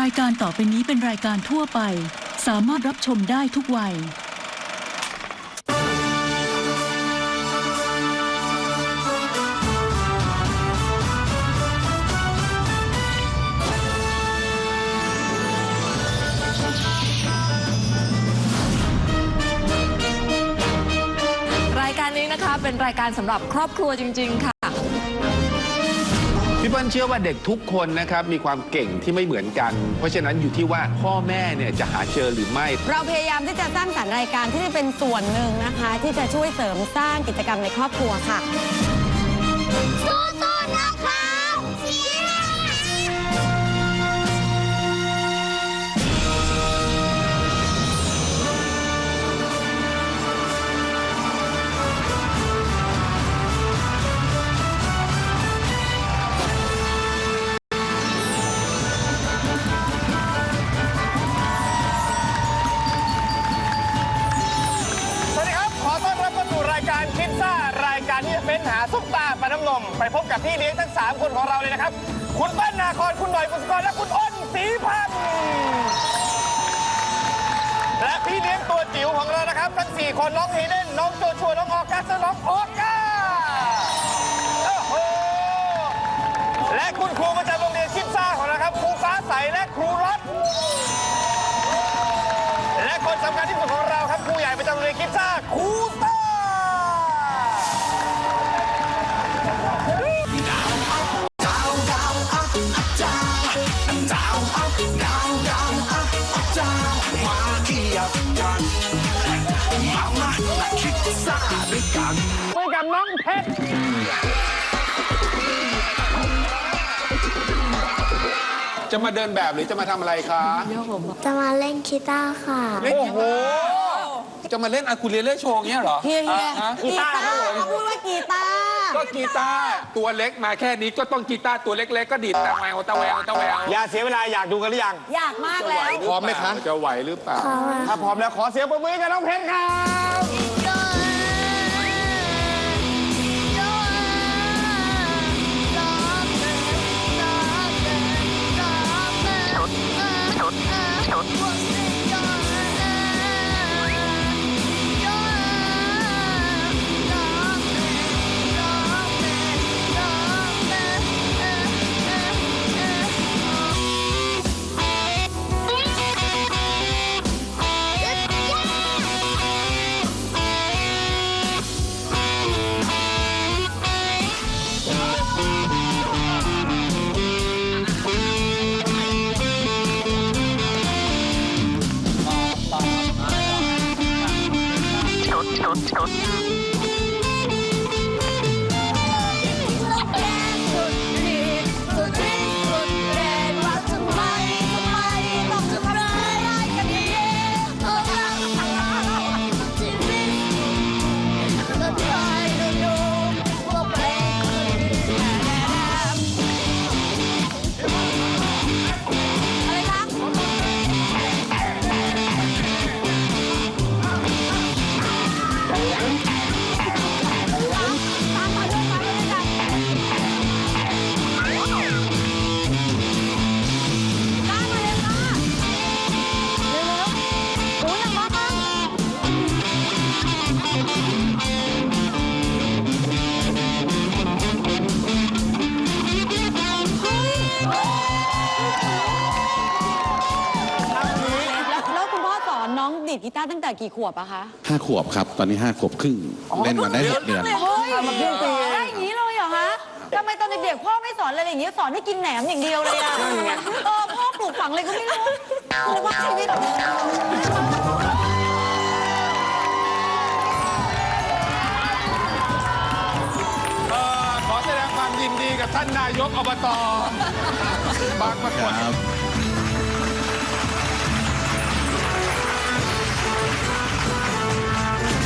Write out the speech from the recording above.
รายการต่อไปนี้เป็นรายการทั่วไป สามารถรับชมได้ทุกวัย รายการนี้นะคะเป็นรายการสำหรับครอบครัวจริง ๆ ค่ะ พี่เปิ้ลเชื่อว่าเด็กทุกคนนะครับมีความเก่งที่ไม่เหมือนกัน เพราะฉะนั้นอยู่ที่ว่าพ่อแม่เนี่ยจะหาเจอหรือไม่ เราพยายามที่จะสร้างสรรค์รายการที่จะเป็นส่วนหนึ่งนะคะ ที่จะช่วยเสริมสร้างกิจกรรมในครอบครัวค่ะ สู้ๆนะครั ม ไปพบกับพี่เลี้ยงทั้ง 3 คนของเราเลยนะครับ คุณเปิ้ลนาคอนคุณหน่อยบุษกรและคุณอ้นศรีพันธ์และพี่เลี้ยงตัวจิ๋วของเรานะครับ ทั้ง 4 คนน้องเฮเดนน้องโจชัวน้องออกัสและน้องโออก้าโอ้โหและคุณครูประจำโรงเรียนคิดซ่าของเราครับครูฟ้าใสและครูรัตและคนสำคัญที่สุดของเราครับครูใหญ่ประจำโรงเรียนคิดซ่าครูตาด้วยกับน้องเพชรจะมาเดินแบบหรือจะมาทำอะไรคะ จะมาเล่นกีตาร์ค่ะ เล่นโอ้โหจะมาเล่นอะคูเลเล่โชว์เงี้ยเหรอเฮียเฮียฮะกีตาร์เขาพูดว่ากีตาร์ก็กีตาร์ตัวเล็กมาแค่นี้ก็ต้องกีตาร์ตัวเล็กๆก็ดีดตะแววตะแววตะแววอย่าเสียเวลาอยากดูกันหรือยัง อยากมากแล้วพร้อมไหมคะจะไหวหรือเปล่า ถ้าพร้อมแล้วขอเสียงปรบมือให้กับน้องเพชรครับ แล้ว อสอนน้องดีดกีตาร์ตั้งแต่กี่ขวบอะคะห้าขวบครับ ตอนนี้ห้าขวบครึ่งเล่นมาได้หกเดือน เฮ้ยได้อย่างนี้เลยเหรอคะทำไมตอนเด็กๆพ่อไม่สอนอะไรอย่างนี้สอนให้กินแหนมอย่างเดียวเลยอะเออพ่อปลูกฝังอะไรก็ไม่รู้คุณภาพชีวิตเอ่อขอแสดงความยินดีกับท่านนายกอบตบางปรากฏครับ